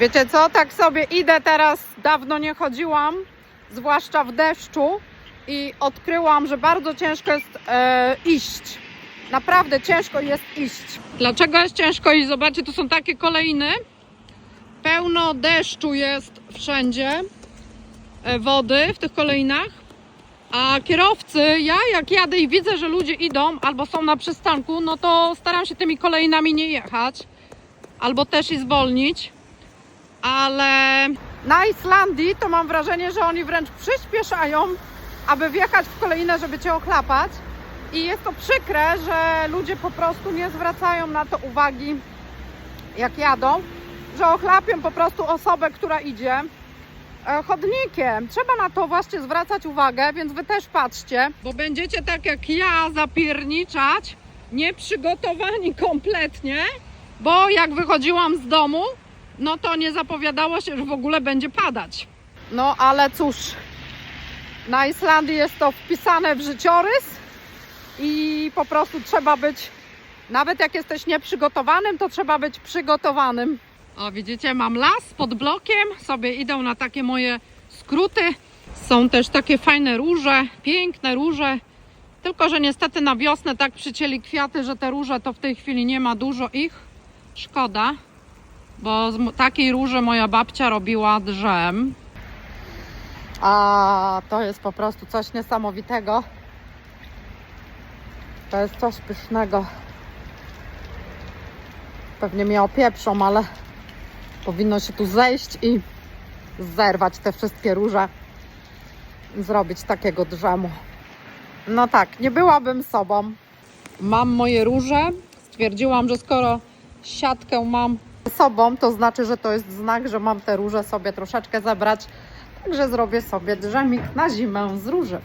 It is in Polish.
Wiecie co, tak sobie idę teraz, dawno nie chodziłam, zwłaszcza w deszczu i odkryłam, że bardzo ciężko jest e, iść. Naprawdę ciężko jest iść. Dlaczego jest ciężko iść? Zobaczcie, tu są takie kolejny. Pełno deszczu jest wszędzie, e, wody w tych kolejnach. A kierowcy, ja jak jadę i widzę, że ludzie idą albo są na przystanku, no to staram się tymi kolejnami nie jechać, albo też i zwolnić. Ale na Islandii to mam wrażenie, że oni wręcz przyspieszają, aby wjechać w kolejne, żeby cię ochlapać. I jest to przykre, że ludzie po prostu nie zwracają na to uwagi, jak jadą, że ochlapią po prostu osobę, która idzie e, chodnikiem. Trzeba na to właśnie zwracać uwagę, więc wy też patrzcie, bo będziecie tak jak ja zapierniczać, nieprzygotowani kompletnie, bo jak wychodziłam z domu, no to nie zapowiadało się, że w ogóle będzie padać. No ale cóż, na Islandii jest to wpisane w życiorys i po prostu trzeba być, nawet jak jesteś nieprzygotowanym, to trzeba być przygotowanym. O, widzicie, mam las pod blokiem, sobie idę na takie moje skróty. Są też takie fajne róże, piękne róże. Tylko, że niestety na wiosnę tak przycięli kwiaty, że te róże to w tej chwili nie ma dużo ich. Szkoda, bo z takiej róży moja babcia robiła drzem. A to jest po prostu coś niesamowitego. To jest coś pysznego. Pewnie mnie opieprzą, ale powinno się tu zejść i zerwać te wszystkie róże. Zrobić takiego drzemu. No tak, nie byłabym sobą. Mam moje róże. Stwierdziłam, że skoro siatkę mam sobą, to znaczy, że to jest znak, że mam te róże sobie troszeczkę zebrać. Także zrobię sobie drzemik na zimę z róży.